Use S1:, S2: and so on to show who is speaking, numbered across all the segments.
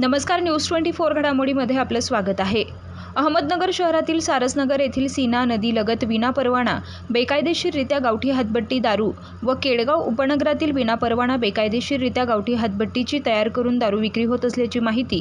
S1: नमस्कार news twenty four घडामोडीमध्ये आपलं स्वागत आहे. अहमदनगर शहरातील सारसनगर येथील सीना नदीलगत विनापरवाना बेकायदेशीररित्या गावठी हातभट्टी दारू व केडगाव उपनगरातील विनापरवाना बेकायदेशीररित्या गावठी हातभट्टीची तयार करून दारू विक्री होत असल्याची माहिती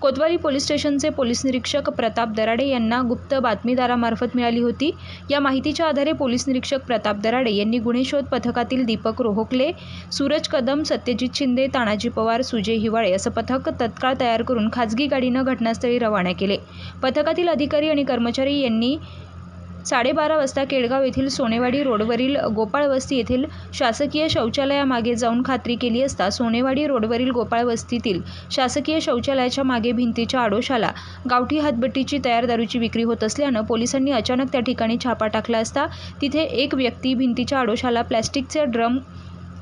S1: कोतवाली पोलीस स्टेशनचे पोलीस निरीक्षक प्रताप दराडे यांना गुप्त बातमीदारामार्फत मिळाली होती. या माहितीच्या आधारे पोलीस निरीक्षक प्रताप दराडे यांनी गुन्हे शोध पथकातील दीपक रोहोकले सूरज कदम सत्यजित शिंदे तानाजी पवार सुजय हिवाळे असं पथक तत्काळ तयार करून खाजगी गाडीनं घटनास्थळी रवाना केले. पथकातील अधिकारी आणि कर्मचारी यांनी साडेबारा वाजता केडगाव येथील सोनेवाडी रोडवरील गोपाळ वस्ती येथील शासकीय शौचालयामागे जाऊन खात्री केली असता सोनेवाडी रोडवरील गोपाळ वस्तीतील शासकीय शौचालयाच्या मागे भिंतीच्या आडोशाला गावठी हातभट्टीची तयार दारूची विक्री होत असल्यानं पोलिसांनी अचानक त्या ठिकाणी छापा टाकला असता तिथे एक व्यक्ती भिंतीच्या आडोशाला प्लॅस्टिकचे ड्रम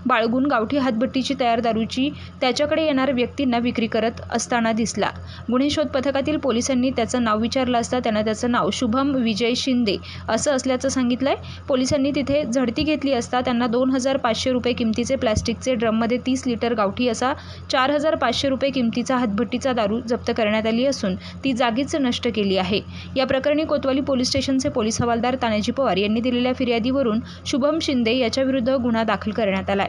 S1: बाळगून गावठी हातभट्टीची तयार दारूची त्याच्याकडे येणाऱ्या व्यक्तींना विक्री करत असताना दिसला. गुन्हे शोध पथकातील पोलिसांनी त्याचं नाव विचारलं असता त्यानं त्याचं नाव शुभम विजय शिंदे असं असल्याचं सांगितलं आहे पोलिसांनी तिथे झडती घेतली असता त्यांना दोन हजार पाचशे रुपये किमतीचे प्लॅस्टिकचे ड्रममध्ये तीस लिटर गावठी असा चार हजार पाचशे रुपये किमतीचा हातभट्टीचा दारू जप्त करण्यात आली असून ती जागीच नष्ट केली आहे. या प्रकरणी कोतवाली पोलीस स्टेशनचे पोलीस हवालदार तानाजी पवार यांनी दिलेल्या फिर्यादीवरून शुभम शिंदे याच्याविरुद्ध गुन्हा दाखल करण्यात आलाय.